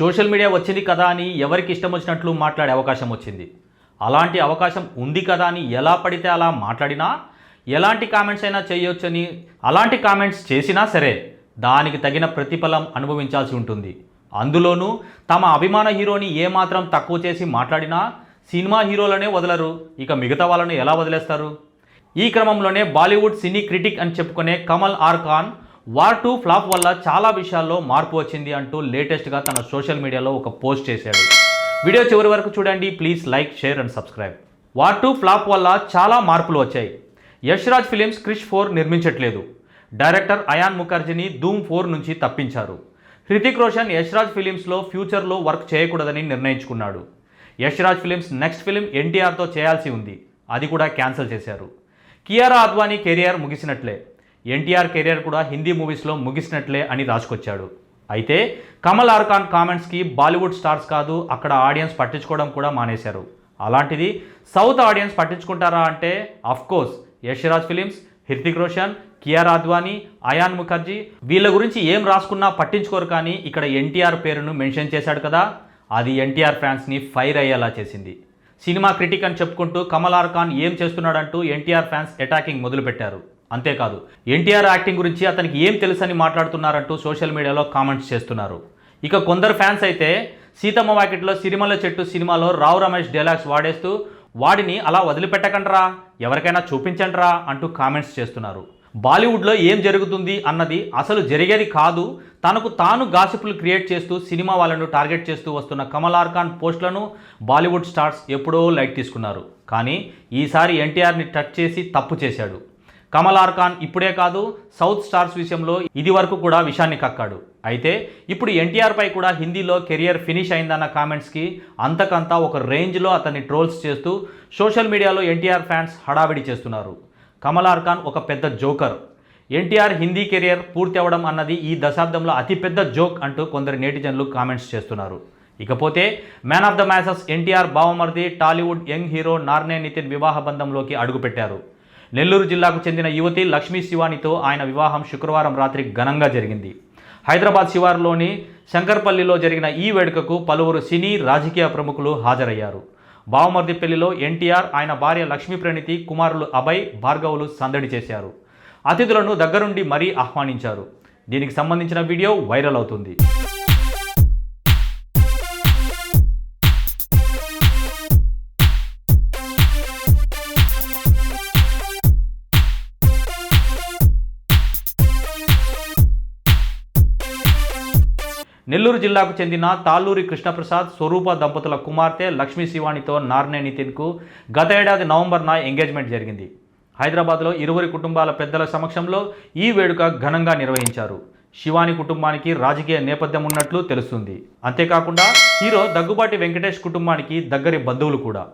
Social media వచ్చింది కదా అని ఎవరికి ఇష్టం వచ్చినట్లు మాట్లాడే అవకాశం వచ్చింది. అలాంటి అవకాశం ఉంది కదా అని ఎలా పడితే అలా మాట్లాడినా ఎలాంటి కామెంట్స్ అయినా చేయొచ్చని అలాంటి కామెంట్స్ చేసినా సరే దానికి తగిన ప్రతిఫలం అనుభవించాల్సి ఉంటుంది. అందులోనూ తమ అభిమాన హీరోని ఏమాత్రం తక్కువ చేసి మాట్లాడినా సినిమా హీరోలనే వదలరు. ఇక మిగతా వాళ్ళని ఎలా వదిలేస్తారు? ఈ క్రమంలోనే బాలీవుడ్ సినీ క్రిటిక్ అని చెప్పుకునే Kamal R Khan War two flop వల్ల చాలా విషయాల్లో మార్పు వచ్చింది అంటూ లేటెస్ట్గా తన సోషల్ మీడియాలో ఒక పోస్ట్ చేశాడు. వీడియో చివరి వరకు చూడండి please like share and subscribe. War two flop వల్ల చాలా మార్పులు వచ్చాయి. యష్ రాజ్ ఫిలిమ్స్ క్రిష్ ఫోర్ నిర్మించట్లేదు. డైరెక్టర్ అయాన్ ముఖర్జీని ధూమ్ ఫోర్ నుంచి తప్పించారు. హృతిక్ రోషన్ యష్ రాజ్ ఫిలిమ్స్లో ఫ్యూచర్లో వర్క్ చేయకూడదని నిర్ణయించుకున్నాడు. Yash Raj films next film ఎన్టీఆర్తో చేయాల్సి ఉంది. అది కూడా క్యాన్సిల్ చేశారు. కియారా అద్వానీ కెరియర్ ముగిసినట్లే. ఎన్టీఆర్ కెరియర్ కూడా హిందీ మూవీస్లో ముగిసినట్లే అని రాసుకొచ్చాడు అయితే కమల్ ఆర్ ఖాన్ కామెంట్స్కి బాలీవుడ్ స్టార్స్ కాదు అక్కడ ఆడియన్స్ పట్టించుకోవడం కూడా మానేశారు. అలాంటిది సౌత్ ఆడియన్స్ పట్టించుకుంటారా అంటే of course Yashraj Films Hrithik Roshan Kiara Advani Ayan Mukerji వీళ్ళ గురించి ఏం రాసుకున్నా పట్టించుకోరు కానీ ఇక్కడ ఎన్టీఆర్ పేరును మెన్షన్ చేశాడు కదా అది ఎన్టీఆర్ ఫ్యాన్స్ని ఫైర్ అయ్యేలా చేసింది. సినిమా క్రిటిక్ అని చెప్పుకుంటూ కమల్ ఆర్ ఖాన్ ఏం చేస్తున్నాడంటూ ఎన్టీఆర్ ఫ్యాన్స్ అటాకింగ్ మొదలుపెట్టారు. అంతేకాదు ఎన్టీఆర్ యాక్టింగ్ గురించి అతనికి ఏం తెలుసని మాట్లాడుతున్నారంటూ సోషల్ మీడియాలో కామెంట్స్ చేస్తున్నారు. ఇక కొందరు ఫ్యాన్స్ అయితే సీతమ్మ వాకిట్లో సిరిమల్ల చెట్టు సినిమాలో రావు రమేష్ డైలాగ్స్ వాడేస్తూ వాడిని అలా వదిలిపెట్టకండ్రా ఎవరికైనా చూపించండ్రా అంటూ కామెంట్స్ చేస్తున్నారు. బాలీవుడ్లో ఏం జరుగుతుంది అన్నది అసలు జరిగేది కాదు తనకు తాను గాసిపులు క్రియేట్ చేస్తూ సినిమా వాళ్ళను టార్గెట్ చేస్తూ వస్తున్న కమల్ ఆర్ఖాన్ పోస్టులను బాలీవుడ్ స్టార్స్ ఎప్పుడో లైట్ తీసుకున్నారు. కానీ ఈసారి ఎన్టీఆర్ని టచ్ చేసి తప్పు చేశాడు. కమల్ ఖాన్ ఇప్పుడే కాదు సౌత్ స్టార్స్ విషయంలో ఇది వరకు కూడా విషాన్ని కక్కాడు. అయితే ఇప్పుడు ఎన్టీఆర్ పై కూడా హిందీలో కెరియర్ ఫినిష్ అయిందన్న కామెంట్స్కి అంతకంతా ఒక రేంజ్లో అతన్ని ట్రోల్స్ చేస్తూ సోషల్ మీడియాలో ఎన్టీఆర్ ఫ్యాన్స్ హడావిడి చేస్తున్నారు. కమల్ ఖాన్ ఒక పెద్ద జోకర్. ఎన్టీఆర్ హిందీ కెరియర్ పూర్తి అవ్వడం అన్నది ఈ దశాబ్దంలో అతిపెద్ద జోక్ అంటూ కొందరు నేటిజన్లు కామెంట్స్ చేస్తున్నారు. ఇకపోతే man of the masses NTR బావమర్ది Tollywood young hero Narne Nithin వివాహ బంధంలోకి అడుగుపెట్టారు. నెల్లూరు జిల్లాకు చెందిన యువతి లక్ష్మీ శివానితో ఆయన వివాహం శుక్రవారం రాత్రి ఘనంగా జరిగింది. హైదరాబాద్ శివారులోని శంకర్పల్లిలో జరిగిన ఈ వేడుకకు పలువురు సినీ రాజకీయ ప్రముఖులు హాజరయ్యారు. బావమర్ది పెళ్ళిలో ఎన్టీఆర్ ఆయన భార్య లక్ష్మీ ప్రణితి కుమారులు అభయ్ భార్గవులు సందడి చేశారు. అతిథులను దగ్గరుండి మరీ ఆహ్వానించారు. దీనికి సంబంధించిన వీడియో వైరల్ అవుతుంది. నెల్లూరు జిల్లాకు చెందిన తాళ్ళూరి కృష్ణప్రసాద్ స్వరూప దంపతుల కుమార్తె లక్ష్మీ శివానితో నార్నే నితిన్కు గత ఏడాది నవంబర్న ఎంగేజ్మెంట్ జరిగింది. హైదరాబాద్లో ఇరువురి కుటుంబాల పెద్దల సమక్షంలో ఈ వేడుక ఘనంగా నిర్వహించారు. శివాని కుటుంబానికి రాజకీయ నేపథ్యం ఉన్నట్లు తెలుస్తుంది. అంతేకాకుండా హీరో దగ్గుబాటి వెంకటేష్ కుటుంబానికి దగ్గరి బంధువులు కూడా.